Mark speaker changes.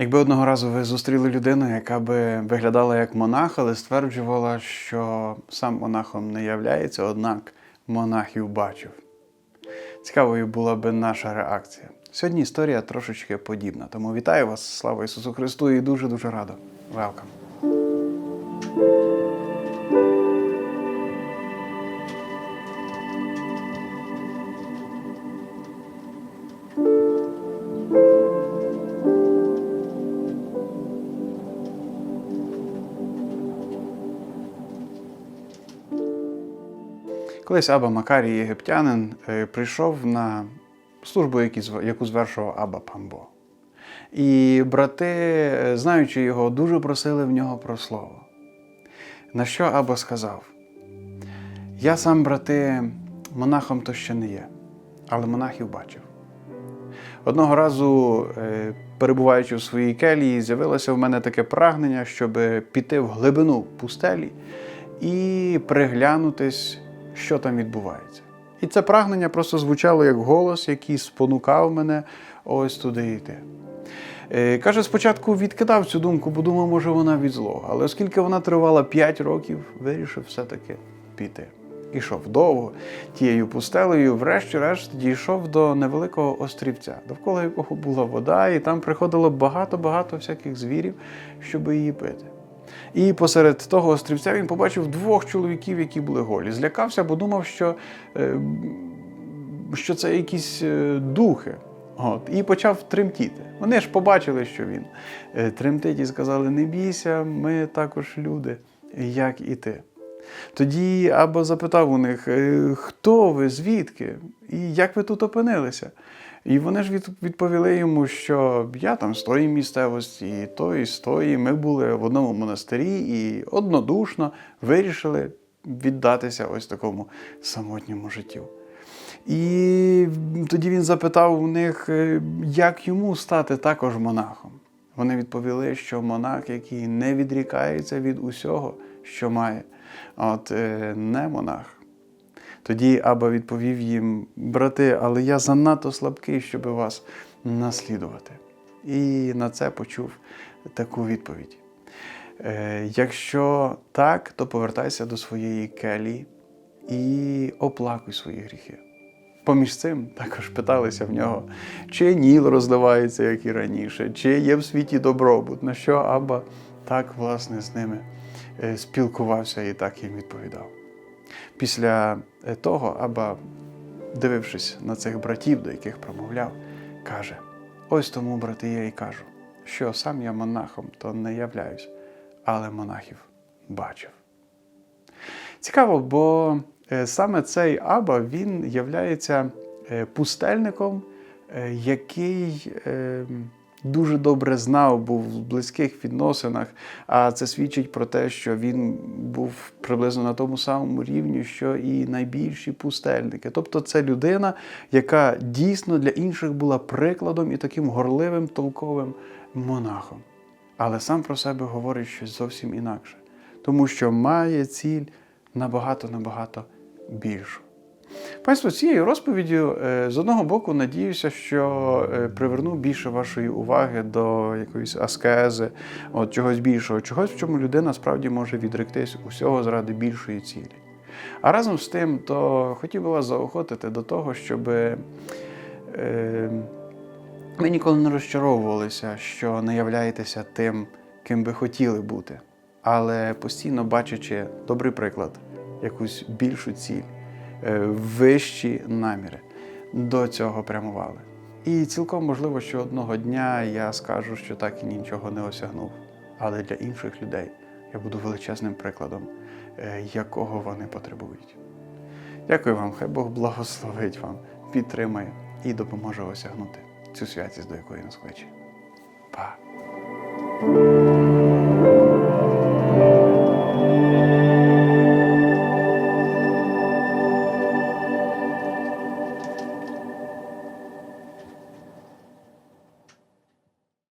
Speaker 1: Якби одного разу ви зустріли людину, яка би виглядала як монах, але стверджувала, що сам монахом не являється, однак монахів бачив. Цікавою була би наша реакція. Сьогодні історія трошечки подібна. Тому вітаю вас, слава Ісусу Христу, і дуже-дуже радо. Велкам. Колись Аба Макарій єгиптянин е, прийшов на службу, яку звершував Аба Памбо. І брати, е, знаючи його, дуже просили в нього про слово. На що Аба сказав: Я сам, брати, монахом то ще не є, але монахів бачив. Одного разу, е, перебуваючи в своїй келії, з'явилося в мене таке прагнення, щоб піти в глибину пустелі і приглянутись, що там відбувається. І це прагнення просто звучало як голос, який спонукав мене ось туди йти. Е, Каже, спочатку відкидав цю думку, бо думав, може вона від злого. Але оскільки вона тривала 5 років, вирішив все-таки піти. Ішов довго тією пустелею, врешті-решт дійшов до невеликого острівця, довкола якого була вода, і там приходило багато-багато всяких звірів, щоб її пити. І посеред того острівця він побачив двох чоловіків, які були голі. Злякався, бо думав, що, е, що це якісь е, духи. От, і почав тремтіти. Вони ж побачили, що він е, тремтить, і сказали: не бійся, ми також люди, як і ти. Тоді Абба запитав у них, «Е, хто ви, звідки, і як ви тут опинилися? І вони ж відповіли йому, що я там з тої місцевості, і той з тої. Ми були в одному монастирі і однодушно вирішили віддатися ось такому самотньому життю. І тоді він запитав у них, е, як йому стати також монахом. Вони відповіли, що монах, який не відрікається від усього, що має, от е, не монах. Тоді Аба відповів їм, брати, але я занадто слабкий, щоб вас наслідувати. І на це почув таку відповідь. Е, якщо так, то повертайся до своєї келії і оплакуй свої гріхи. Поміж цим також питалися в нього, чи ніл розливається, як і раніше, чи є в світі добробут, на що Абба так, власне, з ними спілкувався і так їм відповідав. Після е, того Аба, дивившись на цих братів, до яких промовляв, каже: Ось тому, брати, я і кажу, що сам я монахом то не являюсь, але монахів бачив. Цікаво, бо е, саме цей Аба він являється е, пустельником, е, який е, дуже добре знав, був в близьких відносинах. А це свідчить про те, що він був приблизно на тому самому рівні, що і найбільші пустельники. Тобто, це людина, яка дійсно для інших була прикладом і таким горливим, толковим монахом. Але сам про себе говорить щось зовсім інакше, тому що має ціль набагато-набагато більшу. Панство, цією розповіддю е, з одного боку надіюся, що е, приверну більше вашої уваги до якоїсь аскези, от чогось більшого, чогось, в чому людина справді може відректись усього заради більшої цілі. А разом з тим, то хотів би вас заохотити до того, щоб е, ви ніколи не розчаровувалися, що не являєтеся тим, ким би хотіли бути, але постійно бачачи добрий приклад, якусь більшу ціль, вищі наміри, до цього прямували. І цілком можливо, що одного дня я скажу, що так і нічого не осягнув. Але для інших людей я буду величезним прикладом, е, якого вони потребують. Дякую вам, хай Бог благословить вам, підтримає і допоможе осягнути цю святість, до якої нас кличе. Па!